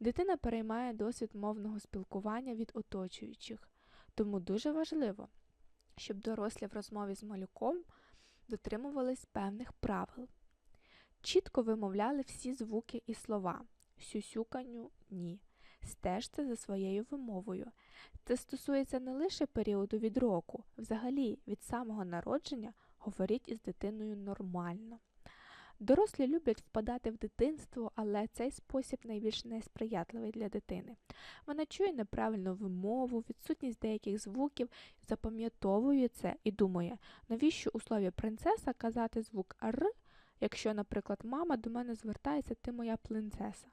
Дитина переймає досвід мовного спілкування від оточуючих, тому дуже важливо, щоб дорослі в розмові з малюком дотримувались певних правил. Чітко вимовляли всі звуки і слова. Сюсюканню ні. Стежте за своєю вимовою. Це стосується не лише періоду від року, взагалі від самого народження говоріть із дитиною нормально. Дорослі люблять впадати в дитинство, але цей спосіб найбільш несприятливий для дитини. Вона чує неправильну вимову, відсутність деяких звуків, запам'ятовує це і думає, навіщо у слові принцеса казати звук Р, якщо, наприклад, мама до мене звертається ти моя принцеса.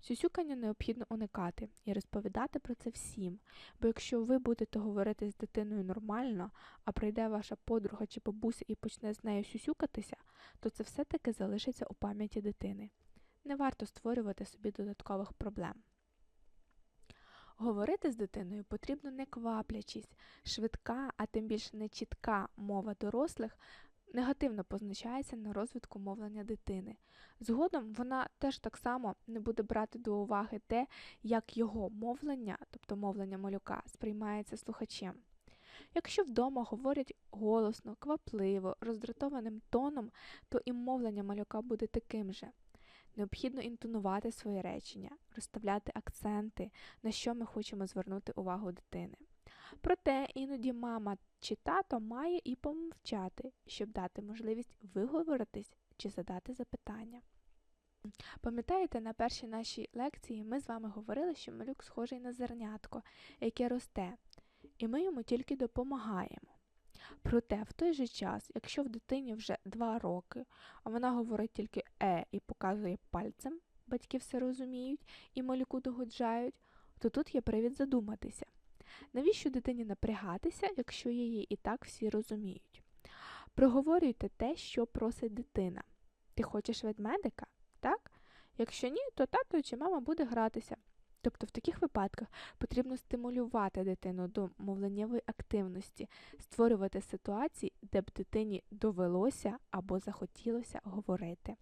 Сюсюкання необхідно уникати і розповідати про це всім, бо якщо ви будете говорити з дитиною нормально, а прийде ваша подруга чи бабуся і почне з нею сюсюкатися, то це все-таки залишиться у пам'яті дитини. Не варто створювати собі додаткових проблем. Говорити з дитиною потрібно не кваплячись, швидка, а тим більше не чітка мова дорослих негативно позначається на розвитку мовлення дитини. Згодом вона теж так само не буде брати до уваги те, як його мовлення, тобто мовлення малюка, сприймається слухачем. Якщо вдома говорять голосно, квапливо, роздратованим тоном, то і мовлення малюка буде таким же. Необхідно інтонувати свої речення, розставляти акценти, на що ми хочемо звернути увагу дитини. Проте іноді мама чи тато має і помовчати, щоб дати можливість виговоритись чи задати запитання. Пам'ятаєте, на першій нашій лекції ми з вами говорили, що малюк схожий на зернятко, яке росте, і ми йому тільки допомагаємо. Проте в той же час, якщо в дитині вже 2 роки, а вона говорить тільки е і показує пальцем, батьки все розуміють і малюку догоджають, то тут є привід задуматися. Навіщо дитині напрягатися, якщо її і так всі розуміють? Проговорюйте те, що просить дитина. Ти хочеш ведмедика? Так? Якщо ні, то тато чи мама буде гратися. Тобто в таких випадках потрібно стимулювати дитину до мовленнєвої активності, створювати ситуації, де б дитині довелося або захотілося говорити.